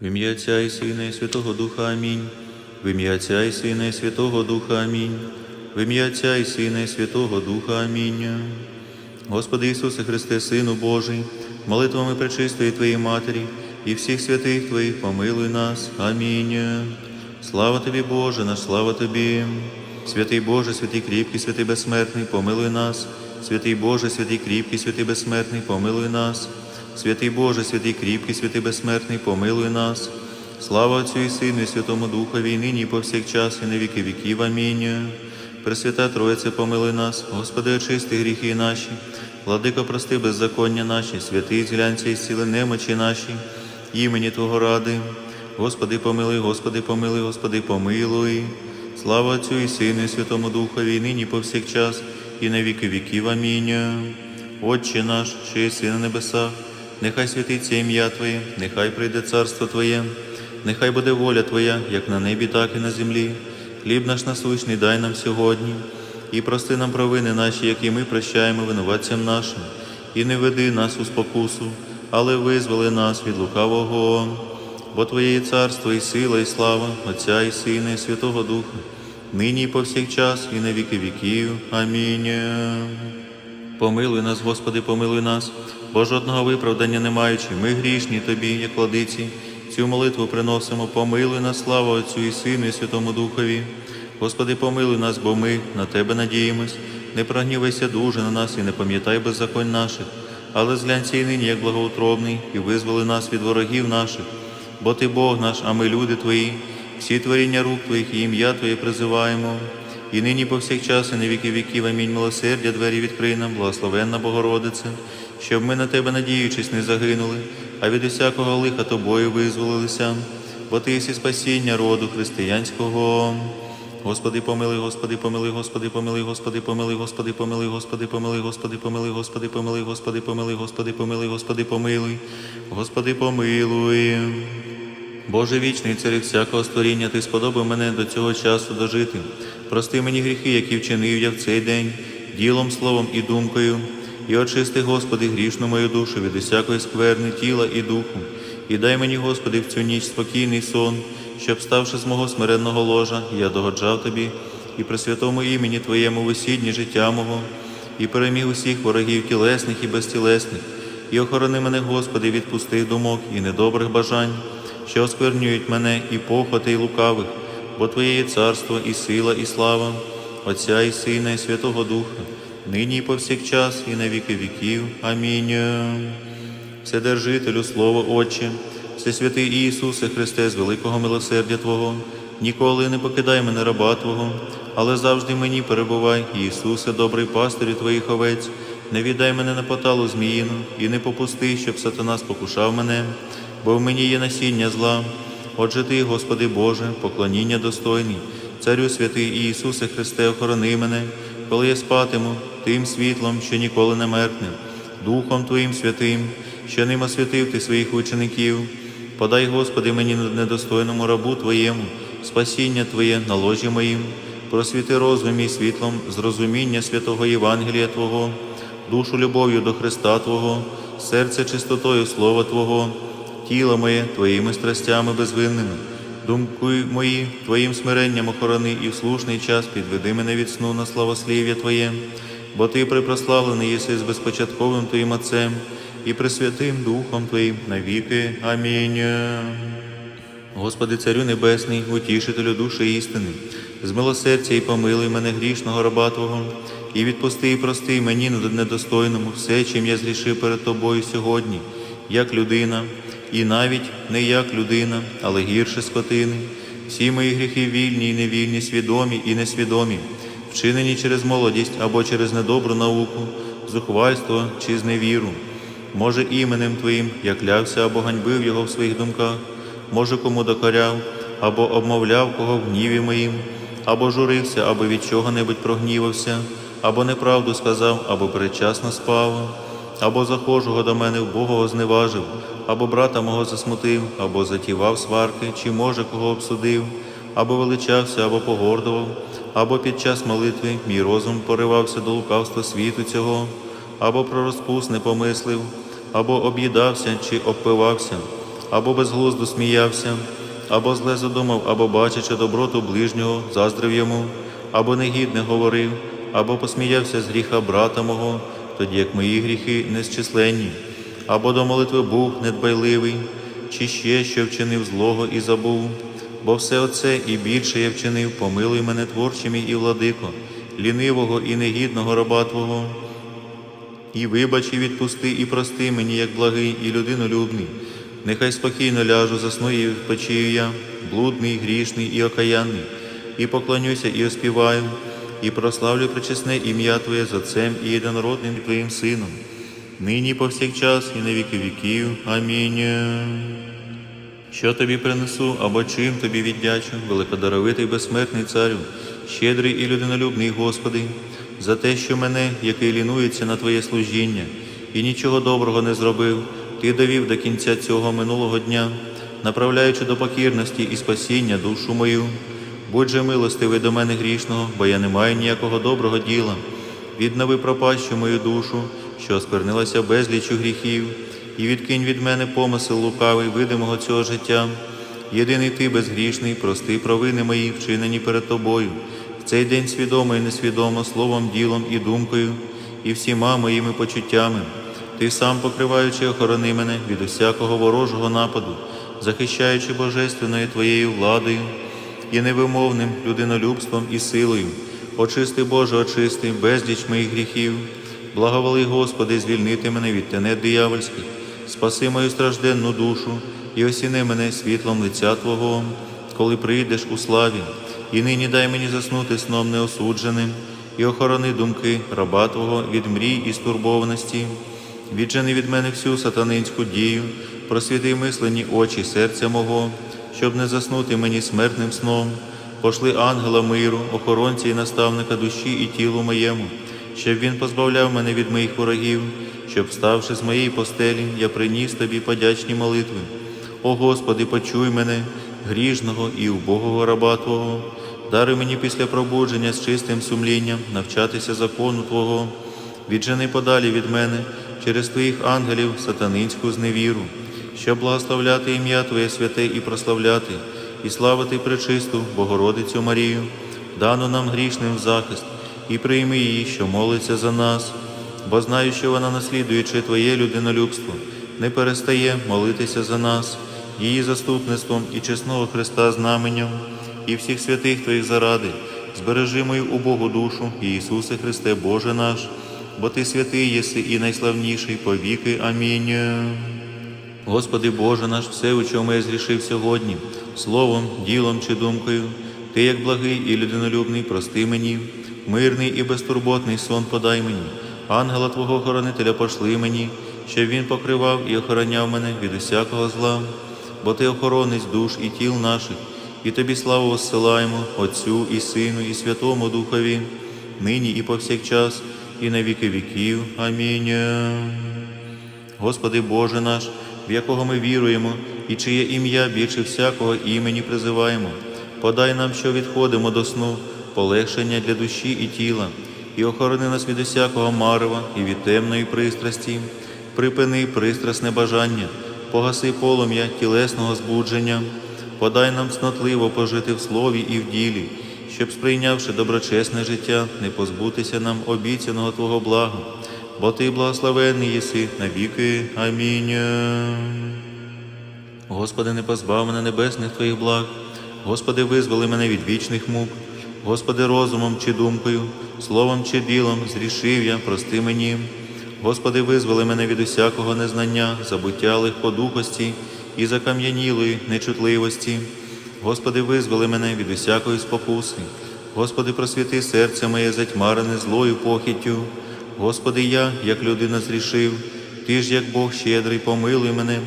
В ім'я Отця і Сина і Святого Духа Амінь. В ім'я Отця і Сина і Святого Духа Амінь. В ім'я Отця і Сина і Святого Духа Амінь. Господи Ісусе Христе, Сину Божий, молитвами пречистої Твоєї Матері і всіх святих Твоїх помилуй нас. Амінь. Слава Тобі, Боже, наш слава Тобі. Святий Боже, святий кріпкий, святий безсмертний, помилуй нас. Святий Боже, святий кріпкий, святий безсмертний, помилуй нас. Святий Боже, святий кріпкий, святий безсмертний, помилуй нас. Слава Отцю і Сину, і Святому Духові, і нині, і повсякчас, і на віки віків. Амінь. Пресвята Троїце, помилуй нас, Господи, очисти гріхи наші, владико, прости беззаконня наші, святий зглянься і зціли немочі наші, імені Твого ради. Господи, помилуй, Господи, помилуй, Господи, помилуй. Слава Отцю і Сину, і Святому Духові, і нині, повсякчас, і на віки віків. Амінь. Отче наш, що єси на небесах, нехай святиться ім'я Твоє, нехай прийде царство Твоє, нехай буде воля Твоя, як на небі, так і на землі. Хліб наш насущний дай нам сьогодні, і прости нам провини наші, які ми прощаємо винуватцям нашим, і не веди нас у спокусу, але визволи нас від лукавого. Бо Твоє є царство, і сила, і слава, Отця і Сина, і Святого Духа, нині і повсякчас, і на віки віків. Амінь. Помилуй нас, Господи, помилуй нас, бо жодного виправдання не маючи, ми грішні Тобі, як владиці, цю молитву приносимо, помилуй нас, слава Отцю і Сину, і Святому Духові. Господи, помилуй нас, бо ми на Тебе надіємось, не прогнівайся дуже на нас і не пам'ятай беззаконь наших, але зглянься і нині, як благоутробний, і визволи нас від ворогів наших, бо Ти Бог наш, а ми люди Твої, всі творіння рук Твоїх і ім'я Твоє призиваємо. І нині повсякчас, і на віки віків, амінь, милосердя, двері відкрий нам, благословенна Богородице, щоб ми на тебе, надіючись, не загинули, а від усякого лиха тобою визволилися, бо ти єси спасіння роду християнського. Господи, помилуй, Господи, помилуй, Господи, помилуй, Господи, помилуй, Господи, помилуй, Господи, помилуй, Господи, помилуй, Господи, помилуй, Господи, помилуй, Господи, помилуй, Господи, помилуй, Господи, помилуй. Боже вічний царю всякого створіння, Ти сподобав мене до цього часу дожити. Прости мені гріхи, які вчинив я в цей день, ділом, словом і думкою, і очисти, Господи, грішну мою душу від усякої скверни тіла і духу, і дай мені, Господи, в цю ніч спокійний сон, щоб, ставши з мого смиренного ложа, я догоджав Тобі і при святому імені Твоєму висідні життя мого, і переміг усіх ворогів тілесних і безтілесних, і охорони мене, Господи, від пустих думок і недобрих бажань що осквернюють мене і похоти, і лукавих, бо Твоє є царство, і сила, і слава, Отця і Сина, і Святого Духа, нині і повсякчас, і на віки віків. Амінь. Вседержителю, Слово Отче, Всесвятий Ісусе Христе, з великого милосердя Твого, ніколи не покидай мене раба Твого, але завжди мені перебувай, Ісусе, добрий пастирю Твоїх овець, не віддай мене на поталу зміїну, і не попусти, щоб сатана спокушав мене бо в мені є насіння зла. Отже ти, Господи Боже, поклоніння достойний, Царю святий Ісусе Христе, охорони мене, коли я спатиму тим світлом, що ніколи не меркне, Духом Твоїм святим, що ним освятив Ти своїх учеників. Подай, Господи, мені недостойному рабу Твоєму, спасіння Твоє на ложі моїм, просвіти розум мій світлом, зрозуміння святого Євангелія Твого, душу любов'ю до Христа Твого, серце чистотою Слова Твого тіло моє Твоїми страстями безвинними, думки мої Твоїм смиренням охорони і в слушний час підведи мене від сну на славослів'я Твоє, бо Ти припрославлений єси з безпочатковим Твоїм Отцем і Пресвятим Духом Твоїм навіки. Амінь. Господи, Царю Небесний, утішителю душі істини, з милосердя і помилуй мене грішного раба Твого, і відпусти і прости мені недостойному все, чим я зрішив перед Тобою сьогодні, як людина, і навіть не як людина, але гірше скотини, всі мої гріхи вільні і невільні, свідомі і несвідомі, вчинені через молодість або через недобру науку, зухвальство чи зневіру. Може, іменем Твоїм я клявся або ганьбив його в своїх думках, може, кому докоряв, або обмовляв кого в гніві моїм, або журився, або від чого-небудь прогнівався, або неправду сказав, або передчасно спав або захожого до мене в Богого зневажив, або брата мого засмутив, або затівав сварки, чи, може, кого обсудив, або величався, або погордував, або під час молитви мій розум поривався до лукавства світу цього, або про розпус не помислив, або об'їдався чи обпивався, або безглуздо сміявся, або зле задумав, або бачачи доброту ближнього, заздрив йому, або негідне говорив, або посміявся з гріха брата мого, тоді як мої гріхи незчисленні, або до молитви був недбайливий, чи ще що вчинив злого і забув. Бо все оце і більше я вчинив, помилуй мене творче мій і владико, лінивого і негідного раба Твого. І вибач, і відпусти, і прости мені, як благий і людинолюбний. Нехай спокійно ляжу, засну і відпочию я, блудний, грішний і окаянний, і поклонюся, і оспіваю, і прославлю причесне ім'я Твоє з Отцем і єдинородним Твоїм Сином, нині повсякчас, і на віки віків. Амінь. Що тобі принесу, або чим тобі віддячу, великодаровитий безсмертний царю, щедрий і людинолюбний Господи, за те, що мене, який лінується на Твоє служіння, і нічого доброго не зробив, Ти довів до кінця цього минулого дня, направляючи до покірності і спасіння душу мою. Будь же милостивий до мене грішного, бо я не маю ніякого доброго діла. Віднови пропащу мою душу, що осквернилася безлічю гріхів, і відкинь від мене помисел лукавий видимого цього життя. Єдиний ти безгрішний, прости провини мої, вчинені перед тобою, в цей день свідомо і несвідомо, словом, ділом і думкою, і всіма моїми почуттями. Ти сам покриваючи, охорони мене від усякого ворожого нападу, захищаючи божественною твоєю владою і невимовним людинолюбством і силою. Очисти, Боже, очисти, безліч моїх гріхів. Благоволи, Господи, звільнити мене від тенет диявольських, спаси мою стражденну душу і осіни мене світлом лиця Твого, коли прийдеш у славі, і нині дай мені заснути сном неосудженим, і охорони думки раба Твого від мрій і стурбованості. Віджени від мене всю сатанинську дію, просвіти мислені очі серця мого, щоб не заснути мені смертним сном. Пошли ангела миру, охоронця і наставника душі і тілу моєму, щоб він позбавляв мене від моїх ворогів, щоб, вставши з моєї постелі, я приніс тобі подячні молитви. О Господи, почуй мене, грішного і убогого раба Твого, даруй мені після пробудження з чистим сумлінням навчатися закону Твого, віджени подалі від мене через Твоїх ангелів сатанинську зневіру, щоб благословляти ім'я Твоє святе і прославляти, і славити пречисту Богородицю Марію, дану нам грішним захист, і прийми її, що молиться за нас, бо знаю, що вона, наслідуючи Твоє людинолюбство, не перестає молитися за нас, її заступництвом і чесного Христа знаменням, і всіх святих Твоїх заради, збережи мою убогу душу, і Ісусе Христе, Боже наш, бо Ти святий єси і найславніший повіки. Амінь. Господи Боже наш, все, у чому я зрішив сьогодні, словом, ділом чи думкою, Ти, як благий і людинолюбний, прости мені, мирний і безтурботний сон подай мені, ангела Твого охоронителя пошли мені, щоб він покривав і охороняв мене від усякого зла, бо Ти охоронець душ і тіл наших, і Тобі славу воссилаємо, Отцю і Сину, і Святому Духові, нині і повсякчас, і на віки віків. Амінь. Господи Боже наш, в якого ми віруємо, і чиє ім'я більше всякого імені призиваємо, подай нам, що відходимо до сну, полегшення для душі і тіла, і охорони нас від усякого марева і від темної пристрасті, припини пристрасне бажання, погаси полум'я тілесного збудження, подай нам снотливо пожити в слові і в ділі, щоб, сприйнявши доброчесне життя, не позбутися нам обіцяного Твого блага. Бо Ти благословенний єси навіки. Амінь. Господи, не позбав мене небесних Твоїх благ, Господи, визволи мене від вічних мук, Господи, розумом чи думкою, словом чи ділом зрішив я, прости мені. Господи, визволи мене від усякого незнання, забуття легкодухості і закам'янілої нечутливості. Господи, визволи мене від усякої спокуси. Господи, просвіти серце моє затьмарене злою похіттю. Господи, я, як людина зрішив, Ти ж, як Бог щедрий, помилуй мене,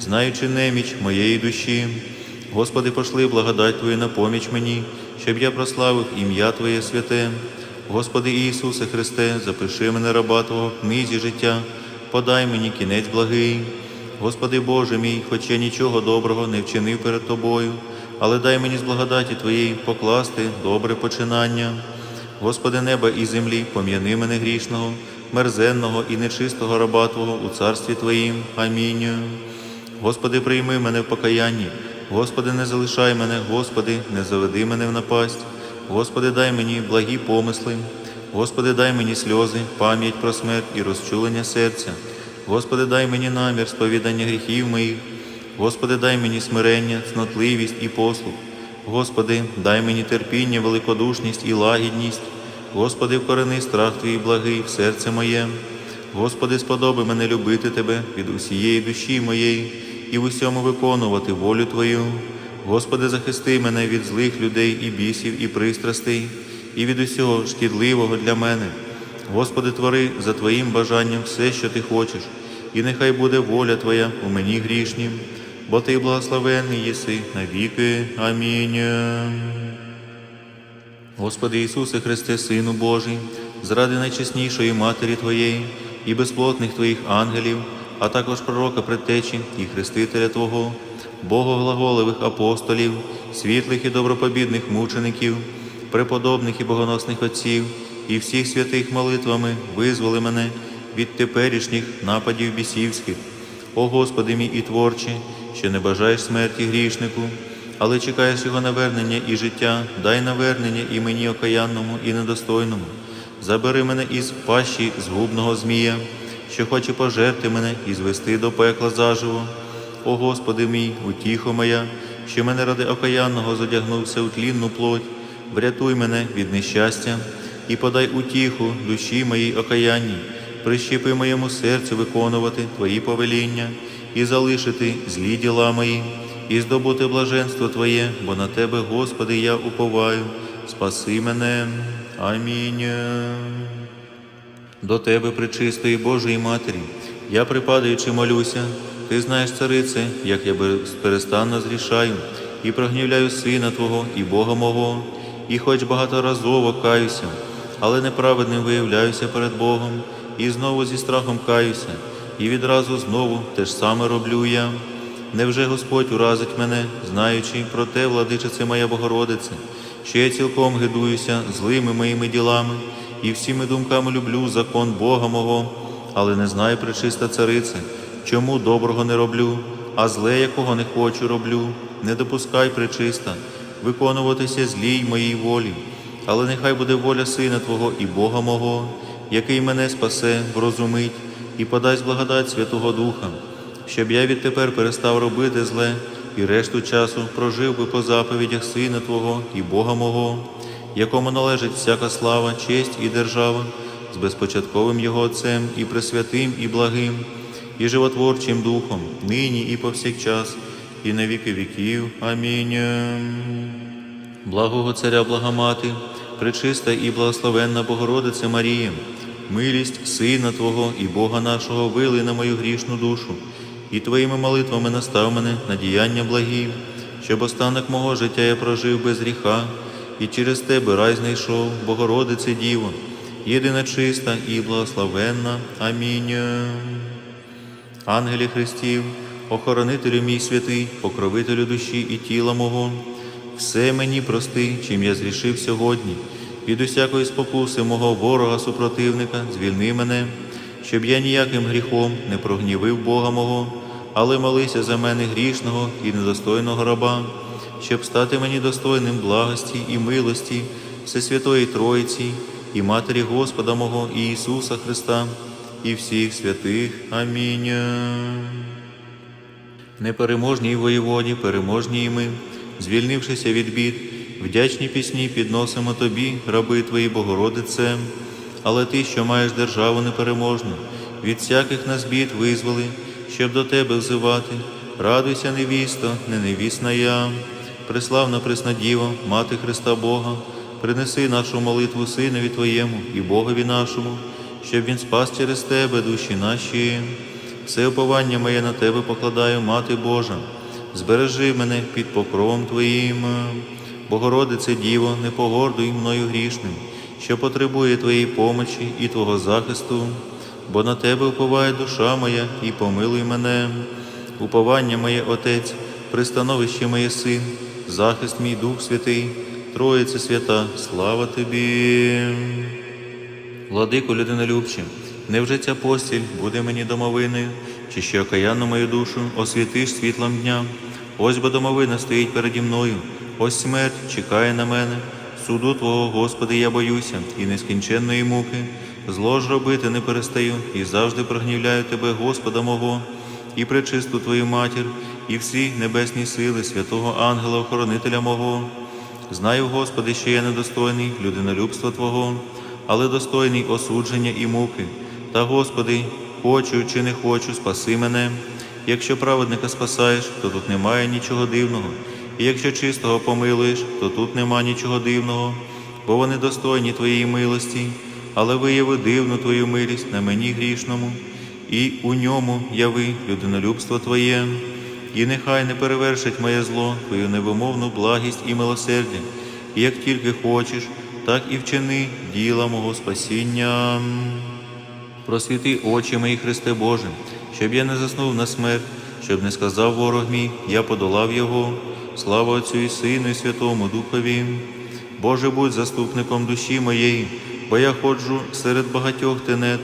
знаючи неміч моєї душі. Господи, пошли благодать Твою на поміч мені, щоб я прославив ім'я Твоє святе. Господи Ісусе Христе, запиши мене раба Твого в книзі життя, подай мені кінець благий. Господи Боже мій, хоч я нічого доброго не вчинив перед Тобою, але дай мені з благодаті Твоєї покласти добре починання. Господи неба і землі, пом'яни мене грішного, мерзенного і нечистого раба Твого у царстві Твоїм. Амінь. Господи, прийми мене в покаянні. Господи, не залишай мене, Господи, не заведи мене в напасть. Господи, дай мені благі помисли. Господи, дай мені сльози, пам'ять про смерть і розчулення серця. Господи, дай мені намір сповідання гріхів моїх. Господи, дай мені смирення, цнотливість і послух. Господи, дай мені терпіння, великодушність і лагідність. Господи, вкорени страх Твій благий в серце моє. Господи, сподоби мене любити Тебе від усієї душі моєї і в усьому виконувати волю Твою. Господи, захисти мене від злих людей і бісів, і пристрастей, і від усього шкідливого для мене. Господи, твори за Твоїм бажанням все, що Ти хочеш, і нехай буде воля Твоя у мені грішнім, бо Ти благословенний єси навіки. Амінь. Господи Ісусе Христе, Сину Божий, зради найчеснішої Матері Твоєї і безплотних Твоїх ангелів, а також пророка предтечі і хрестителя Твого, богоглаголевих апостолів, світлих і добропобідних мучеників, преподобних і богоносних отців, і всіх святих молитвами визволи мене від теперішніх нападів бісівських. О Господи мій і творче, що не бажаєш смерті грішнику, але чекаєш його навернення і життя, дай навернення і мені окаянному і недостойному. Забери мене із пащі згубного змія, що хоче пожерти мене і звести до пекла заживо. О Господи мій, утіхо моя, що мене ради окаянного зодягнувся у тлінну плоть, врятуй мене від нещастя і подай утіху душі моїй окаянній, прищепи моєму серцю виконувати Твої повеління і залишити злі діла мої, і здобути блаженство Твоє, бо на Тебе, Господи, я уповаю. Спаси мене. Амінь. До Тебе, пречистої Божої Матері, я припадаючи молюся, Ти знаєш, царице, як я безперестанно зрішаю і прогнівляю Сина Твого і Бога мого, і хоч багаторазово каюся, але неправедним виявляюся перед Богом, і знову зі страхом каюся, і відразу знову те ж саме роблю я. Невже Господь уразить мене, знаючи про те, владичице моя Богородице, що я цілком гидуюся злими моїми ділами і всіми думками люблю закон Бога мого, але не знаю, пречиста царице, чому доброго не роблю, а зле, якого не хочу, роблю. Не допускай, пречиста, виконуватися злій моїй волі, але нехай буде воля Сина Твого і Бога мого, який мене спасе, врозумить і подасть благодать Святого Духа щоб я відтепер перестав робити зле і решту часу прожив би по заповідях Сина Твого і Бога мого, якому належить всяка слава, честь і держава, з безпочатковим Його Отцем і пресвятим, і благим, і животворчим Духом, нині і повсякчас, і на віки віків. Амінь. Благого Царя, благомати, пречиста і благословенна Богородице Марія, милість Сина Твого і Бога нашого вили на мою грішну душу, і Твоїми молитвами настав мене на діяння благі, щоб останок мого життя я прожив без гріха, і через Тебе рай знайшов, Богородице Діво, єдина чиста і благословенна. Амінь. Ангелі Христів, охоронителю мій святий, покровителю душі і тіла мого, все мені прости, чим я зрішив сьогодні, від усякої спокуси мого ворога супротивника, звільни мене, щоб я ніяким гріхом не прогнівив Бога мого, але молися за мене грішного і недостойного раба, щоб стати мені достойним благості і милості Всесвятої Троїці і Матері Господа мого і Ісуса Христа і всіх святих. Амінь. Непереможній воєводі, переможні і ми, звільнившися від бід, вдячні пісні підносимо тобі, раби твої Богородице, але ти, що маєш державу непереможну, від всяких нас бід визволи, щоб до тебе взивати. Радуйся, невісто, не невісна я, преславна пресна Діво, Мати Христа Бога, принеси нашу молитву Синові Твоєму і Богові нашому, щоб Він спас через Тебе душі наші. Все уповання моє на Тебе покладаю, Мати Божа, збережи мене під покровом Твоїм. Богородице Діво, не погордуй мною грішним, що потребує Твоєї помочі і Твого захисту, бо на Тебе уповає душа моя, і помилуй мене. Уповання моє Отець, пристановище моє Син, захист мій Дух Святий, Троїце свята, слава Тобі. Владико людинолюбче, невже ця постіль буде мені домовиною, чи ще окаянну мою душу освітиш світлом дня. Ось бо домовина стоїть переді мною, ось смерть чекає на мене. Суду Твого, Господи, я боюся, і нескінченної муки. Зло ж робити не перестаю, і завжди прогнівляю Тебе, Господа мого, і пречисту Твою матір, і всі небесні сили, святого ангела, охоронителя мого. Знаю, Господи, що я недостойний людинолюбства Твого, але достойний осудження і муки. Та, Господи, хочу чи не хочу, спаси мене. Якщо праведника спасаєш, то тут немає нічого дивного. І якщо чистого помилуєш, то тут нема нічого дивного, бо вони достойні Твоєї милості, але вияви дивну Твою милість на мені грішному, і у ньому яви людинолюбство Твоє, і нехай не перевершить моє зло, Твою невимовну благість і милосердя, і як тільки хочеш, так і вчини діла мого спасіння. Просвіти очі мої, Христе Боже, щоб я не заснув на смерть, щоб не сказав ворог мій, я подолав його. Слава Отцю і Сину, і Святому Духові. Боже, будь заступником душі моєї, бо я ходжу серед багатьох тенет.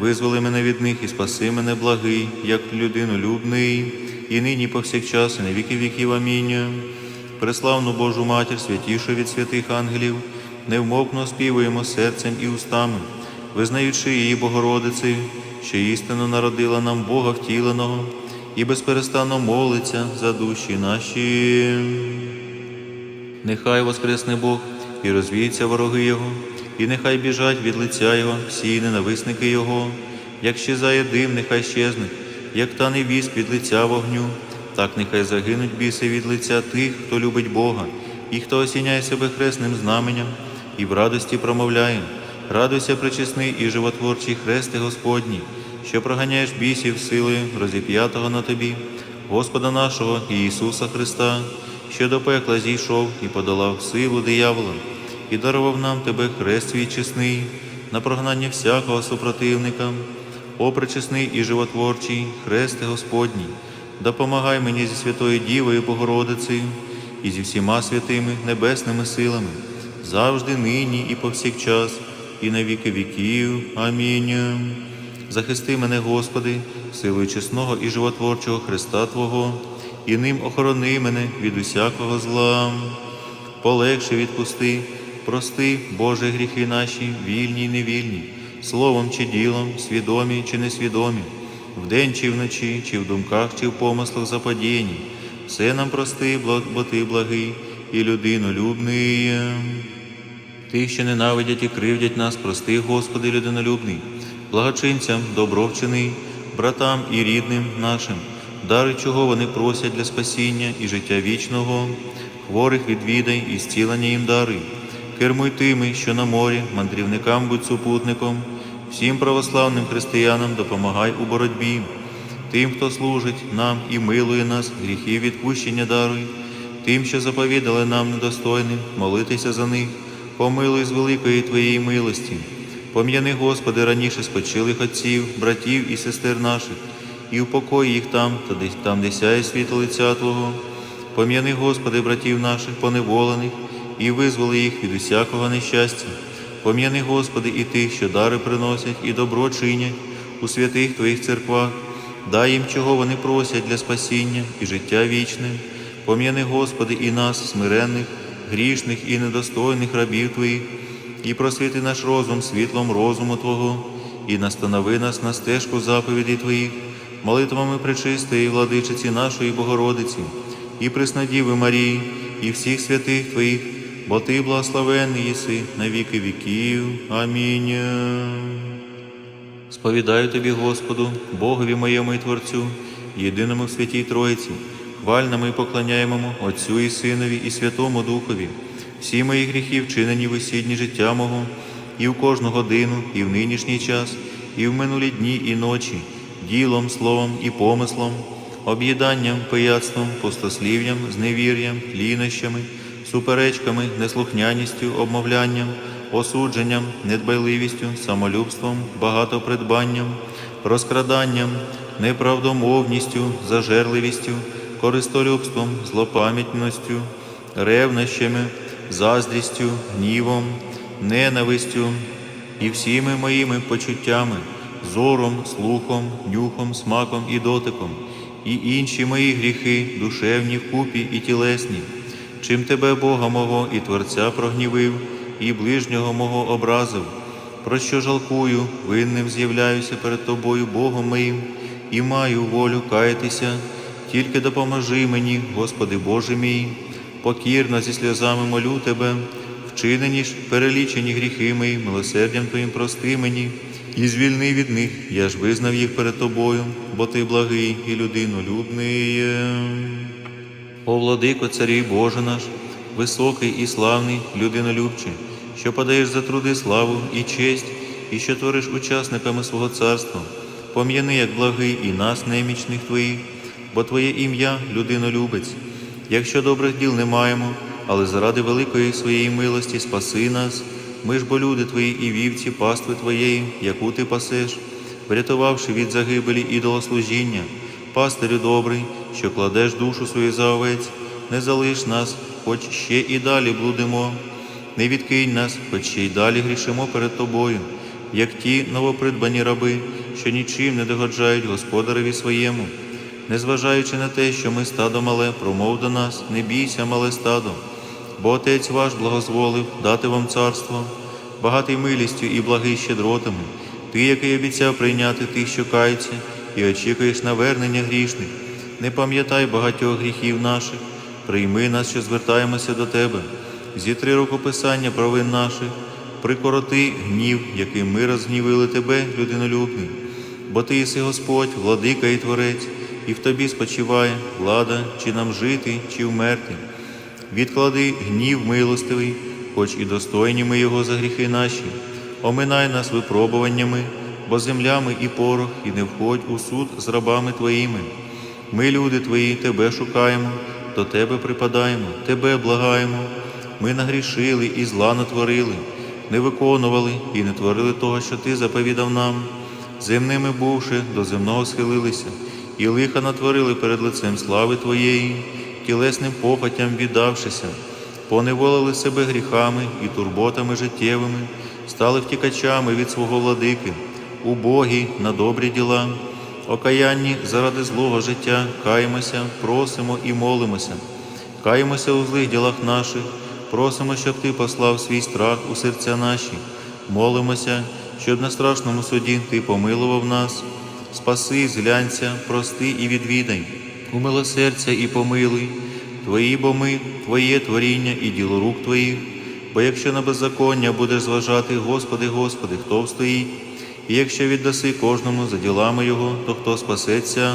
Визволи мене від них і спаси мене благий, як людину любний, і нині повсякчас, і на віки віків. Амінь. Преславну Божу Матір, святішу від святих ангелів, невмовно співуємо серцем і устами, визнаючи її Богородицею, що істинно народила нам Бога втіленого і безперестанно молиться за душі наші. Нехай воскресне Бог і розвіються вороги Його, і нехай біжать від лиця Його всі ненависники Його, як щезає дим, нехай щезне, як тане віск від лиця вогню, так нехай загинуть біси від лиця тих, хто любить Бога, і хто осіняє себе хресним знаменем, і в радості промовляє. Радуйся, причесний і животворчий хресте Господній, що проганяєш бісів силою розіп'ятого на тобі, Господа нашого Ісуса Христа, що до пекла зійшов і подолав силу диявола, і дарував нам тебе хрест свій чесний, на прогнання всякого супротивника, о пречесний і животворчий, хресте Господній, допомагай мені зі Святою Дівою Богородицею і зі всіма святими небесними силами, завжди нині і повсякчас, і на віки віків. Амінь. Захисти мене, Господи, силою чесного і животворчого Христа Твого, і ним охорони мене від усякого зла. Полегше відпусти, прости, Боже, гріхи наші, вільні й невільні, словом чи ділом, свідомі чи несвідомі, вдень чи вночі, чи в думках, чи в помислах заподіяні. Все нам прости, бо ти благий і людинолюбний. Тих, що ненавидять і кривдять нас, прости, Господи, людинолюбний, благочинцям добро вчини, братам і рідним нашим, дари, чого вони просять для спасіння і життя вічного, хворих відвідай і зцілення їм дари. Кермуй тими, що на морі, мандрівникам будь супутником, всім православним християнам допомагай у боротьбі, тим, хто служить нам і милує нас, гріхів відпущення даруй, тим, що заповідали нам недостойним, молитися за них, помилуй з великої Твоєї милості. Пом'яни, Господи, раніше спочилих отців, братів і сестер наших, і упокой їх там, та там, де сяє світло лиця Твого. Пом'яни, Господи, братів наших поневолених, і визволи їх від усякого нещастя. Пом'яни, Господи, і тих, що дари приносять, і добро чинять у святих Твоїх церквах, дай їм, чого вони просять для спасіння і життя вічне. Пом'яни, Господи, і нас, смиренних, грішних і недостойних рабів Твоїх, і просвіти наш розум світлом розуму Твого, і настанови нас на стежку заповідей Твоїх, молитвами пречистої владичиці нашої Богородиці, і Преснодіви Марії, і всіх святих Твоїх, бо Ти благословенний єси на віки віків. Амінь. Сповідаю Тобі, Господу, Богові моєму і Творцю, єдиному в святій Троїці, хвальному і поклоняємому Отцю і Синові, і Святому Духові, всі мої гріхи вчинені в усідні життя мого, і в кожну годину, і в нинішній час, і в минулі дні і ночі, ділом, словом і помислом, об'їданням, пияцтвом, пустослів'ям, зневір'ям, лінощами, суперечками, неслухняністю, обмовлянням, осудженням, недбайливістю, самолюбством, багатопридбанням, розкраданням, неправдомовністю, зажерливістю, користолюбством, злопам'ятністю, ревнощами, заздрістю, гнівом, ненавистю і всіми моїми почуттями, зором, слухом, нюхом, смаком і дотиком, і інші мої гріхи, душевні вкупі і тілесні, чим тебе, Бога мого і Творця прогнівив, і ближнього мого образив, про що жалкую, винним з'являюся перед тобою, Богом моїм, і маю волю каятися, тільки допоможи мені, Господи Боже мій, покірно зі сльозами молю Тебе, вчинені ж перелічені гріхи мої, милосердям Твоїм прости мені, і звільни від них, я ж визнав їх перед Тобою, бо Ти благий і людинолюбний. О, владико, царій Боже наш, високий і славний, людинолюбче, що подаєш за труди славу і честь, і що твориш учасниками свого царства, пом'яни, як благий і нас, немічних Твоїх, бо Твоє ім'я людинолюбець. Якщо добрих діл не маємо, але заради великої своєї милості спаси нас, ми ж бо люди Твої і вівці пастви Твоєї, яку Ти пасеш, врятувавши від загибелі ідолослужіння, пастирю добрий, що кладеш душу свою за овець, не залиш нас, хоч ще і далі блудимо, не відкинь нас, хоч ще й далі грішимо перед Тобою, як ті новопридбані раби, що нічим не догоджають господареві своєму. Незважаючи на те, що ми стадо мале, промов до нас, не бійся, мале стадо, бо Отець ваш благозволив дати вам царство, багатий милістю і благий щедротами, ти, який обіцяв прийняти тих, що каються, і очікуєш навернення грішних. Не пам'ятай багатьох гріхів наших, прийми нас, що звертаємося до Тебе, зітри рукописання провин наших, прикороти гнів, яким ми розгнівили Тебе, людинолюбний, бо Ти єси Господь, владика і Творець, і в Тобі спочиває влада, чи нам жити, чи вмерти. Відклади гнів милостивий, хоч і достойні ми Його за гріхи наші, оминай нас випробуваннями, бо землями і порох, і не входь у суд з рабами Твоїми. Ми, люди Твої, Тебе шукаємо, до Тебе припадаємо, Тебе благаємо. Ми нагрішили і зла натворили, не виконували і не творили того, що Ти заповідав нам. Земними бувши, до земного схилилися, і лиха натворили перед лицем слави Твоєї, тілесним похотям віддавшися, поневолили себе гріхами і турботами життєвими, стали втікачами від свого владики, убогі на добрі діла, окаянні заради злого життя, каємося, просимо і молимося, каємося у злих ділах наших, просимо, щоб Ти послав свій страх у серця наші, молимося, щоб на страшному суді Ти помилував нас. Спаси, зглянься, прости і відвідай, умилосердя і помилуй, Твої бо ми, Твоє творіння і діло рук Твоїх, бо якщо на беззаконня будеш зважати, Господи, Господи, хто встоїть, і якщо віддаси кожному за ділами Його, то хто спасеться,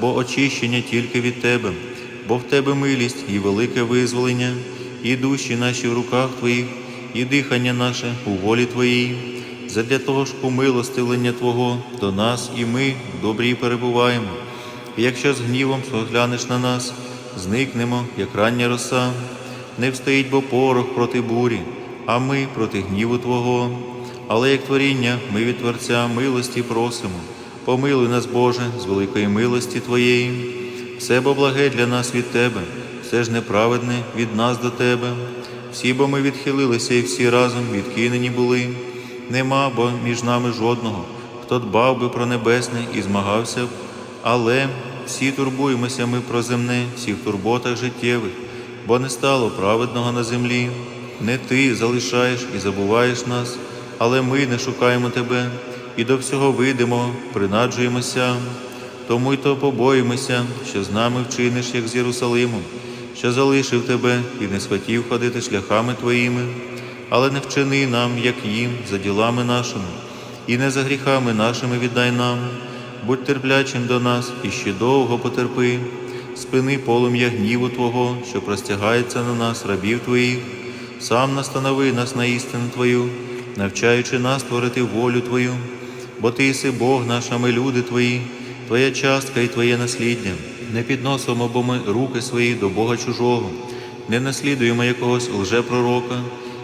бо очищення тільки від Тебе, бо в Тебе милість і велике визволення, і душі наші в руках Твоїх, і дихання наше у волі Твоїй задля того ж умилостивлення Твого до нас і ми добрі перебуваємо. І якщо з гнівом споглянеш на нас, зникнемо, як рання роса, не встоїть бо порох проти бурі, а ми проти гніву Твого. Але як творіння ми від Творця милості просимо, помилуй нас, Боже, з великої милості Твоєї, все бо благе для нас від Тебе, все ж неправедне від нас до Тебе, всі бо ми відхилилися і всі разом відкинені були. Нема бо між нами жодного, хто дбав би про небесне і змагався б, але всі турбуємося ми про земне, всі в турботах життєвих, бо не стало праведного на землі. Не ти залишаєш і забуваєш нас, але ми не шукаємо тебе і до всього видимого принаджуємося. Тому й то побоїмося, що з нами вчиниш, як з Єрусалимом, що залишив тебе і не схотів ходити шляхами твоїми. Але не вчини нам, як їм, за ділами нашими, і не за гріхами нашими віддай нам, будь терплячим до нас і ще довго потерпи, спини полум'я гніву Твого, що простягається на нас, рабів Твоїх, сам настанови нас на істину Твою, навчаючи нас творити волю Твою, бо Ти єси Бог наш, а ми люди Твої, Твоя частка і Твоє насліддя. Не підносимо бо ми руки свої до Бога чужого, не наслідуємо якогось лжепророка,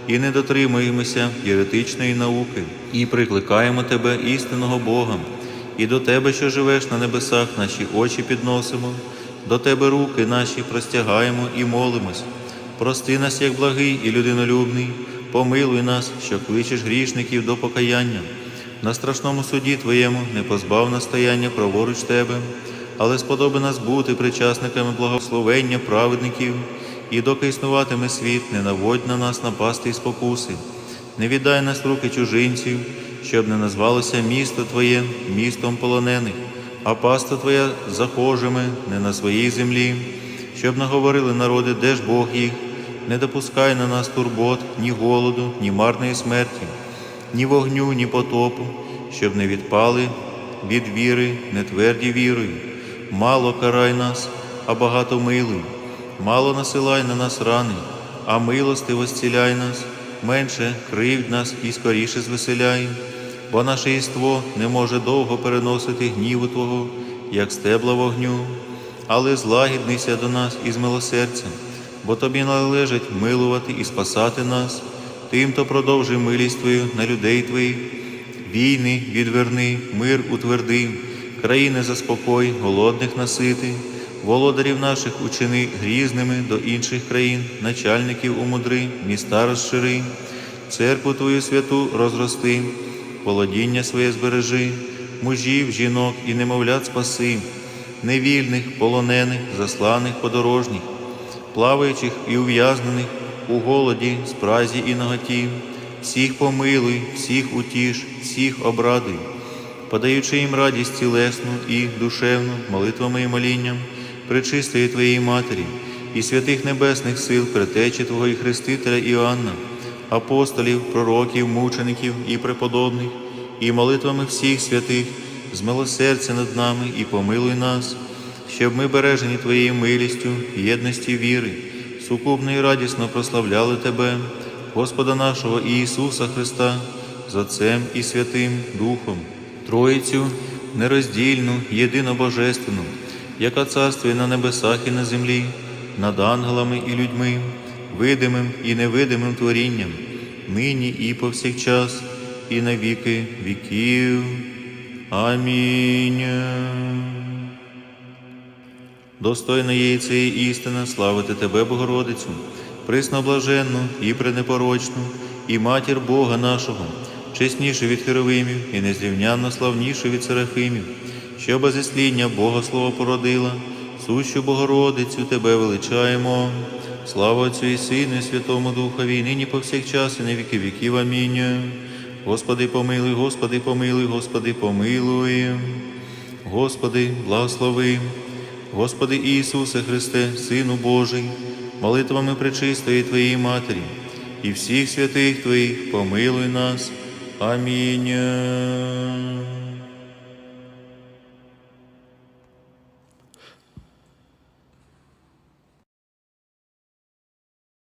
і не дотримуємося єретичної науки, і прикликаємо Тебе, істинного Бога, і до Тебе, що живеш на небесах, наші очі підносимо, до Тебе руки наші простягаємо і молимось. Прости нас, як благий і людинолюбний, помилуй нас, що кличеш грішників до покаяння. на страшному суді Твоєму не позбав настояння праворуч Тебе, але сподоби нас бути причасниками благословення праведників, і доки існуватиме світ, не наводь на нас напасти і спокуси. Не віддай нас руки чужинців, щоб не назвалося місто Твоє містом полонених, а паста Твоя захожими не на своїй землі, щоб наговорили народи, де ж Бог їх, не допускай на нас турбот, ні голоду, ні марної смерті, ні вогню, ні потопу, щоб не відпали від віри, не тверді вірою. Мало карай нас, а багато милуй, мало насилай на нас рани, а милостиво зціляй нас, менше кривдь нас і скоріше звеселяй, бо наше єство не може довго переносити гніву Твого, як стебла вогню, але злагіднися до нас із милосердцем, бо тобі належить милувати і спасати нас, тим то продовжуй милість Твою на людей Твоїх, війни відверни, мир утверди, країни заспокой, голодних насити, володарів наших учини грізними до інших країн, начальників умудри, міста розшири, церкву Твою святу розрости, володіння своє збережи, мужів, жінок і немовлят спаси, невільних, полонених, засланих подорожніх, плаваючих і ув'язнених у голоді, спразі і наготі, всіх помилуй, всіх утіш, всіх обрадуй, подаючи їм радість тілесну і душевну молитвами і молінням, пречистої Твоєї Матері і святих небесних сил, предтечі Твого і Хрестителя Іоанна, апостолів, пророків, мучеників і преподобних, і молитвами всіх святих, змилосердя над нами і помилуй нас, щоб ми, бережені Твоєю милістю, єдності віри, сукупно і радісно прославляли Тебе, Господа нашого Ісуса Христа, з Отцем і Святим Духом, Троїцю нероздільну, єдинобожественну, яка царствує на небесах і на землі, над ангелами і людьми, видимим і невидимим творінням, нині і повсякчас, і на віки віків. Амінь. Достойна є цієї істини славити Тебе, Богородицю, присноблаженну і пренепорочну, і матір Бога нашого, чеснішу від херовимів і незрівнянно славнішу від серафимів, що без ісління Бога Слово породила, сущу Богородицю Тебе величаємо. Слава Отцю і Сину, і Святому Духові, і нині повсякчас, і на віки віків. Амінь. Господи, помилуй, Господи, помилуй, Господи, помилуй. Господи, благослови. Господи Ісусе Христе, Сину Божий, молитвами пречистої Твоєї Матері і всіх святих Твоїх помилуй нас. Амінь.